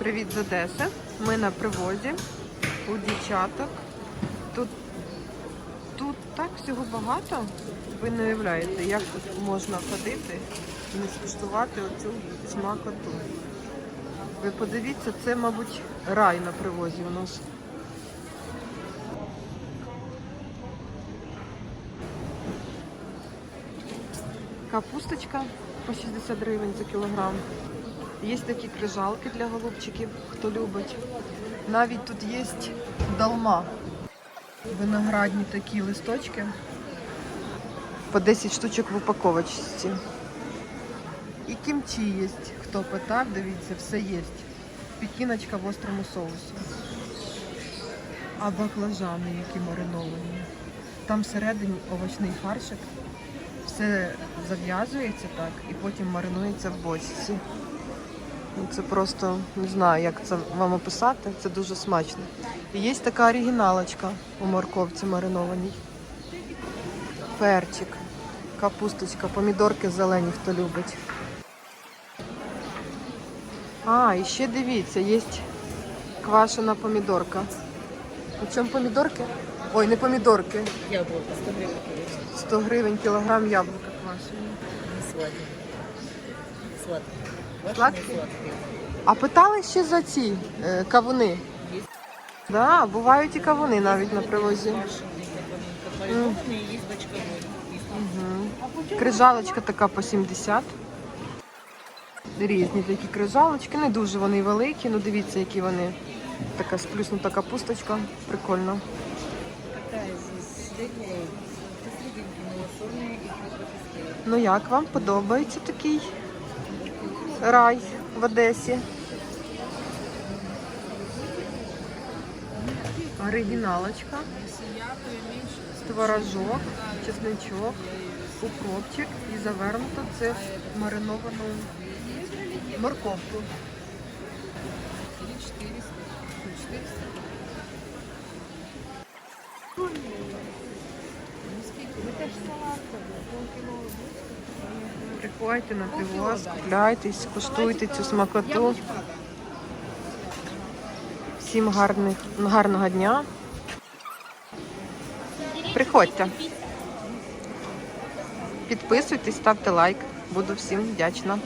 Привіт з Одеси. Ми на привозі у дівчаток. Тут, тут так всього багато. Ви не уявляєте, як тут можна ходити і не скуштувати оцю смакоту. Ви подивіться, це, мабуть, рай на привозі у нас. Капусточка по 60 гривень за кілограм. Є такі крижалки для голубчиків, хто любить. Навіть тут є долма. Виноградні такі листочки. По 10 штучок в упаковочці. І кімчі є. Хто питав, дивіться, все є. Пекіночка в острому соусі. А баклажани, які мариновані. Там всередині овочний фаршик. Все зав'язується так і потім маринується в бочці. Це просто не знаю, як це вам описати. Це дуже смачно. І є така оригіналочка у морковці маринованій. Перчик, капусточка, помідорки зелені, хто любить. А, і ще дивіться, є квашена помідорка. У чому помідорки? Ой, не помідорки. Яблоко 100 гривен кило. 100 гривень кілограм яблука квашені. Не сладкие. Сладкие. Ваши Сладкие? не сладкие. А питали ще за ці е, кавуни? Є. Да, бувають і кавуни навіть на привозі. Квашеные, маринованные, есть бочковой. Есть Угу. Крижалочка така по 70. Різні такі крижалочки, не дуже вони великі, ну дивіться, які вони. Така сплюснута капусточка. Прикольно. такая здесь средняя. Это средненькие, малосольные и крупнопестные. Ну як вам подобається такий рай в Одесі? Оригіналочка. Творожок, чесничок, укропчик і завернуто це в мариновану морковку. 400. 400. Приходьте на привоз, купляйтесь, куштуйте цю смакоту. Всім гарних, гарного дня. Приходьте. Підписуйтесь, ставте лайк. Буду всім вдячна.